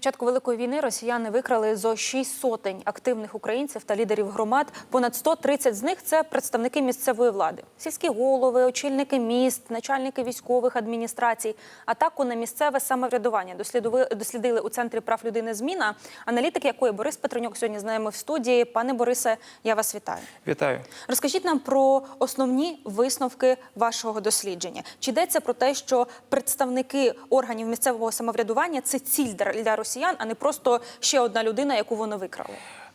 Початку великої війни росіяни викрали зо шість сотень активних українців та лідерів громад. Понад 130 з них це представники місцевої влади, сільські голови, очільники міст, начальники військових адміністрацій. Атаку на місцеве самоврядування дослідили, у центрі прав людини. Зміна аналітик якої Борис Петренюк сьогодні з нами в студії. Пане Борисе, я вас вітаю. Вітаю. Розкажіть нам про основні висновки вашого дослідження. Чи йдеться про те, що представники органів місцевого самоврядування це ціль для для росіян, а не просто ще одна людина, яку вони викрали?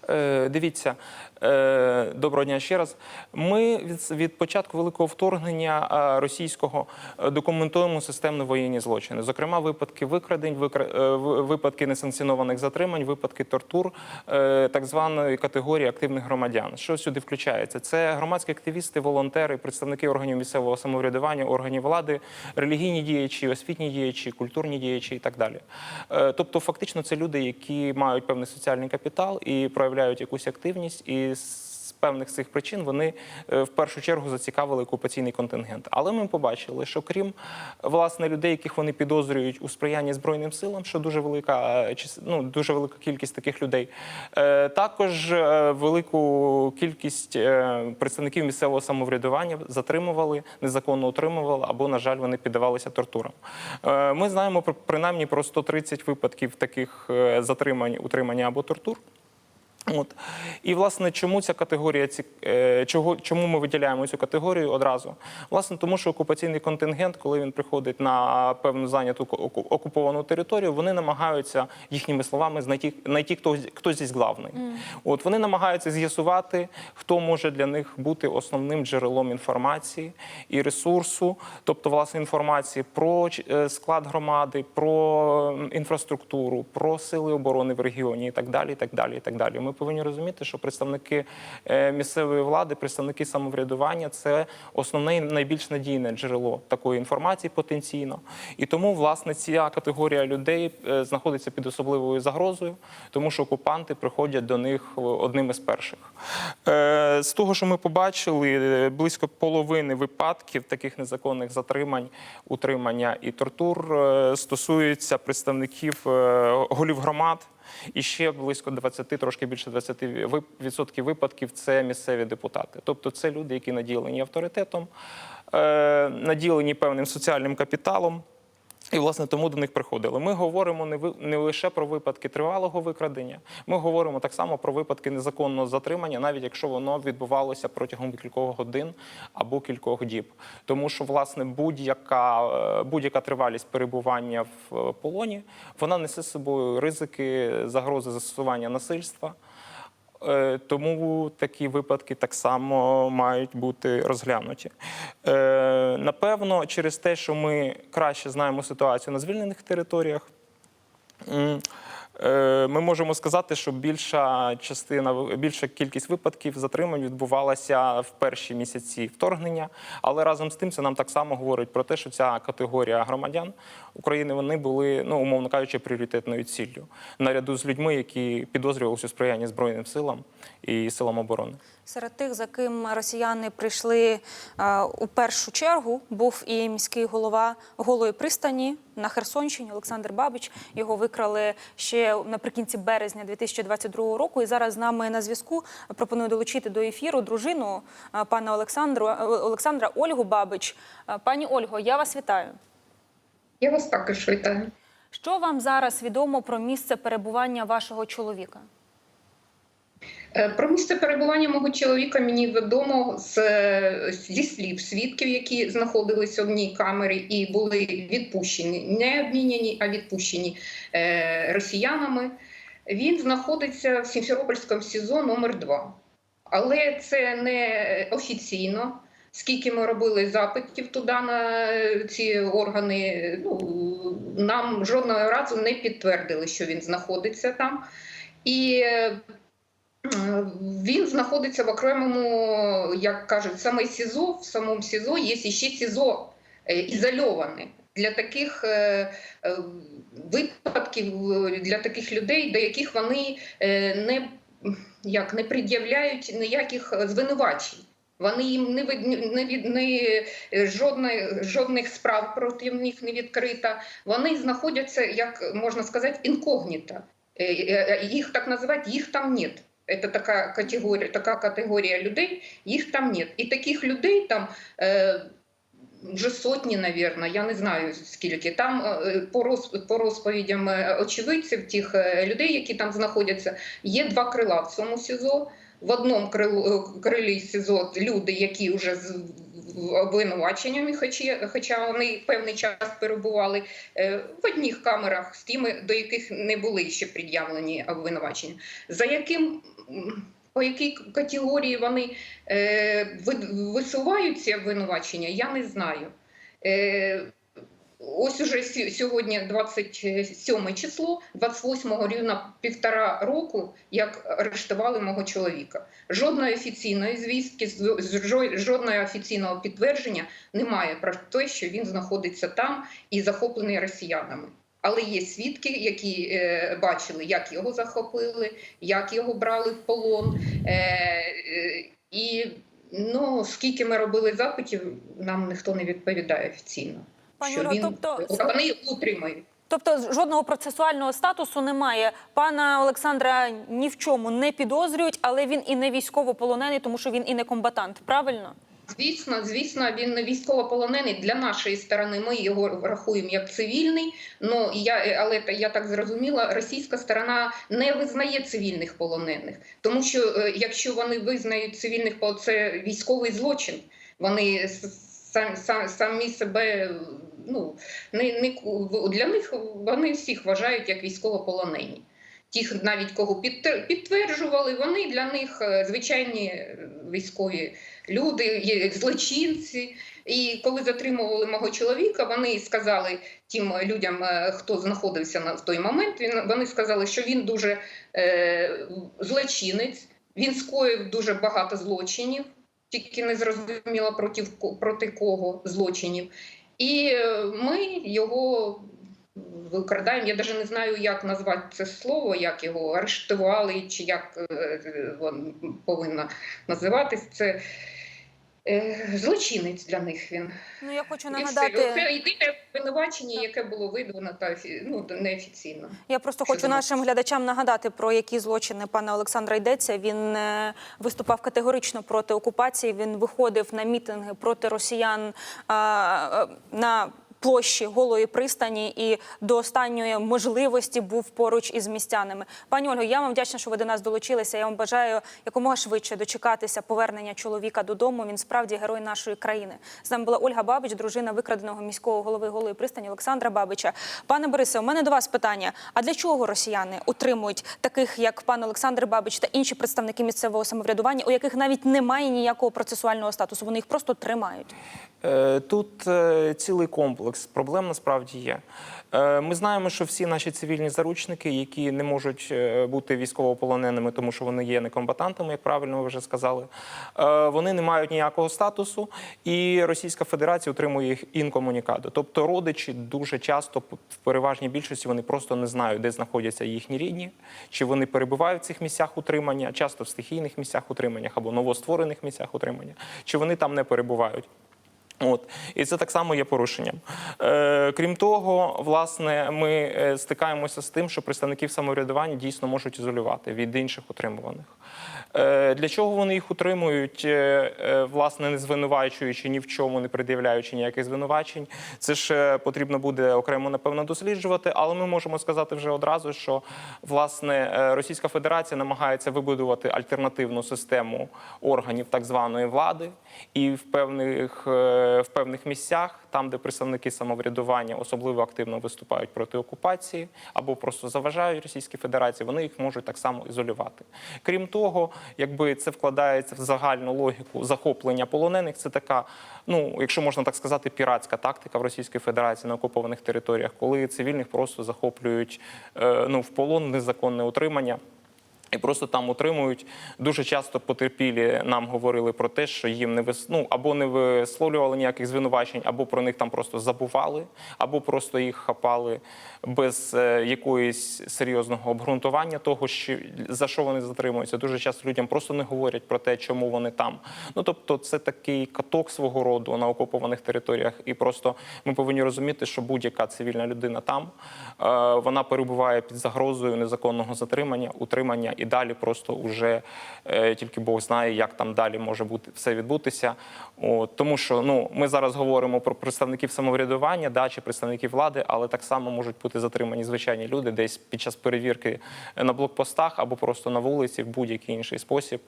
Е, дивіться, е, доброго дня ще раз. Ми від, від початку великого вторгнення е, російського документуємо системно воєнні злочини. Зокрема, випадки викрадень, викра- випадки несанкціонованих затримань, випадки тортур, так званої категорії активних громадян. Що сюди включається? Це громадські активісти, волонтери, представники органів місцевого самоврядування, органів влади, релігійні діячі, освітні діячі, культурні діячі і так далі. Тобто, фактично, це люди, які мають певний соціальний капітал і проявляють якусь активність, і з певних цих причин вони е, в першу чергу зацікавили окупаційний контингент. Але ми побачили, що крім власне людей, яких вони підозрюють у сприянні збройним силам, що дуже велика е, ну, дуже велика кількість таких людей, е, також велику кількість представників місцевого самоврядування затримували, незаконно утримували або, на жаль, вони піддавалися тортурам. Ми знаємо про принаймні про 130 випадків таких затримань, утримання або тортур. От і власне, чому ця категорія ці е, чого чому ми виділяємо цю категорію одразу? Власне, тому що окупаційний контингент, коли він приходить на певну зайняту оку- окуповану територію, вони намагаються їхніми словами знайти знайти хто хто здесь главний. От вони намагаються з'ясувати, хто може для них бути основним джерелом інформації і ресурсу, тобто власне інформації про е, склад громади, про інфраструктуру, про сили оборони в регіоні і так далі. І так далі, і так далі. Ми повинні розуміти, що представники е, місцевої влади, представники самоврядування це основне найбільш надійне джерело такої інформації потенційно. І тому, власне, ця категорія людей е, знаходиться під особливою загрозою, тому що окупанти приходять до них е, одним із перших. З того, що ми побачили, близько половини випадків таких незаконних затримань, утримання і тортур стосуються представників голів громад. І ще близько 20, трошки більше 20 вип- відсотків випадків це місцеві депутати. Тобто це люди, які наділені авторитетом, е, наділені певним соціальним капіталом. І, власне, тому до них приходили. Ми говоримо не не лише про випадки тривалого викрадення, ми говоримо так само про випадки незаконного затримання, навіть якщо воно відбувалося протягом кількох годин або кількох діб. Тому що, власне, будь-яка е, будь-яка тривалість перебування в е, полоні вона несе з собою ризики загрози застосування насильства. Е, Тому такі випадки так само мають бути розглянуті. Напевно, через те, що ми краще знаємо ситуацію на звільнених територіях. е, Ми можемо сказати, що більша частина, більша кількість випадків затримань відбувалася в перші місяці вторгнення, але разом з тим це нам так само говорить про те, що ця категорія громадян України вони були, ну умовно кажучи, пріоритетною ціллю наряду з людьми, які підозрювалися у сприянні збройним силам і силам оборони. Серед тих, за ким росіяни прийшли е, у першу чергу, був і міський голова голої пристані на Херсонщині Олександр Бабич. Його викрали ще наприкінці березня 2022 року. І зараз з нами на зв'язку пропоную долучити до ефіру дружину е, пана Олександру е, Олександра Ольгу Бабич. Пані Ольго, я вас вітаю. Я вас також вітаю. Що вам зараз відомо про місце перебування вашого чоловіка? Е, Про місце перебування мого чоловіка мені відомо з, зі слів свідків, які знаходились в одній камері і були відпущені, не обміняні, а відпущені е, росіянами. Він знаходиться в Сімферопольському СІЗО номер 2 Але це не офіційно. Скільки ми робили запитів туди на ці органи, ну нам жодного разу не підтвердили, що він знаходиться там. І е, він знаходиться в окремому, як кажуть, саме СІЗО, в самому СІЗО є ще СІЗО е, ізольоване. для таких е, е, випадків, для таких людей, до яких вони не, як, не пред'являють ніяких звинувачень. Вони їм не від, не від не жодної, жодних справ проти них не відкрита. Вони знаходяться, як можна сказати, інкогніто. Е, Їх так називають, їх там нет. Це така категорія, така категорія людей, їх там нет. І таких людей там е, вже сотні, навірно, я не знаю скільки. Там е, по, роз, по розповідям е, очевидців, тих е, людей, які там знаходяться, є два крила в цьому СІЗО. В одному крилі СІЗО люди, які вже обвинуваченнями, хоча, хоча вони певний час перебували е, в одних камерах з тими, до яких не були ще пред'явлені обвинувачення. За яким по якій категорії вони е, висувають ці обвинувачення, я не знаю. Ось уже сьогодні 27 число, 28-го рівно півтора року, як арештували мого чоловіка. Жодної офіційної звістки, жодного офіційного підтвердження немає про те, що він знаходиться там і захоплений росіянами. Але є свідки, які е, бачили, як його захопили, як його брали в полон. Е, е, і ну, скільки ми робили запитів, нам ніхто не відповідає офіційно. Пані він, тобто- вони його. Тобто жодного процесуального статусу немає. Пана Олександра ні в чому не підозрюють, але він і не військовополонений, тому що він і не комбатант. Правильно? Звісно, звісно, він не військовополонений для нашої сторони. Ми його рахуємо як цивільний. Ну я але та- я так зрозуміла, російська сторона не визнає цивільних полонених, тому що е, якщо вони визнають цивільних, це військовий злочин. Вони сам, сам, самі себе ну не, не для них вони всіх вважають як військовополонені. Тих, навіть кого підтверджували, вони для них е, звичайні е, військові люди, злочинці. І коли затримували мого чоловіка, вони сказали тим людям, е, хто знаходився на в той момент. Вони сказали, що він дуже е, злочинець, він скоїв дуже багато злочинів, тільки не зрозуміло проти, проти кого злочинів. І е, ми його викрадаємо. Я навіть не знаю, як назвати це слово, як його арештували, чи як воно е, повинно називатись. Це е, злочинець для них він. Ну я хочу нагадати. Це єдине обвинувачення, яке було видано та ну, неофіційно. Я просто Що хочу нашим глядачам нагадати про які злочини пана Олександра йдеться. Він е, виступав категорично проти окупації. Він виходив на мітинги проти росіян е, на площі голої пристані і до останньої можливості був поруч із містянами. Пані Ольго, я вам вдячна, що ви до нас долучилися. Я вам бажаю якомога швидше дочекатися повернення чоловіка додому. Він справді герой нашої країни. З нами була Ольга Бабич, дружина викраденого міського голови голої пристані Олександра Бабича. Пане Борисе, у мене до вас питання: а для чого росіяни утримують таких, як пан Олександр Бабич та інші представники місцевого самоврядування, у яких навіть немає ніякого процесуального статусу? Вони їх просто тримають. Е, Тут е, цілий комплекс проблем насправді є. Е, Ми знаємо, що всі наші цивільні заручники, які не можуть е, бути військовополоненими, тому що вони є некомбатантами, як правильно ви вже сказали, е, вони не мають ніякого статусу, і Російська Федерація утримує їх інкомунікадо. Тобто родичі дуже часто, в переважній більшості, вони просто не знають, де знаходяться їхні рідні, чи вони перебувають в цих місцях утримання, часто в стихійних місцях утримання або новостворених місцях утримання, чи вони там не перебувають. От і це так само є порушенням. Е, крім того, власне, ми е, стикаємося з тим, що представників самоврядування дійсно можуть ізолювати від інших утримуваних. Е, для чого вони їх утримують, е, е, власне, не звинувачуючи ні в чому, не пред'являючи ніяких звинувачень. Це ж потрібно буде окремо напевно досліджувати, але ми можемо сказати вже одразу, що власне Російська Федерація намагається вибудувати альтернативну систему органів так званої влади, і в певних, в певних місцях, там, де представники самоврядування особливо активно виступають проти окупації або просто заважають Російській Федерації, вони їх можуть так само ізолювати. Крім того, якби це вкладається в загальну логіку захоплення полонених, це така, ну якщо можна так сказати, піратська тактика в Російській Федерації на окупованих територіях, коли цивільних просто захоплюють е, ну, в полон незаконне утримання. І просто там утримують. Дуже часто потерпілі нам говорили про те, що їм не вис... ну, або не висловлювали ніяких звинувачень, або про них там просто забували, або просто їх хапали без е, якоїсь серйозного обґрунтування того, що за що вони затримуються. Дуже часто людям просто не говорять про те, чому вони там. Ну тобто, це такий каток свого роду на окупованих територіях, і просто ми повинні розуміти, що будь-яка цивільна людина там е, вона перебуває під загрозою незаконного затримання, утримання, і далі просто уже е, тільки Бог знає, як там далі може бути все відбутися. От, тому що ну ми зараз говоримо про представників самоврядування, да, чи представників влади, але так само можуть бути затримані звичайні люди десь під час перевірки на блокпостах або просто на вулиці в будь-який інший спосіб.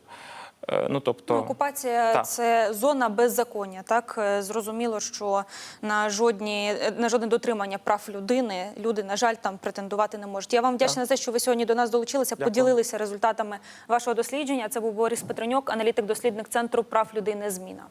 Е, Ну тобто Ну, окупація Так. це зона беззаконня. Так Е, зрозуміло, що на жодні на жодне дотримання прав людини люди, на жаль, там претендувати не можуть. Я вам вдячна за те, що ви сьогодні до нас долучилися, Дякую. поділилися результатами вашого дослідження. Це був Борис Петренюк, аналітик дослідник центру прав людини. Зміна.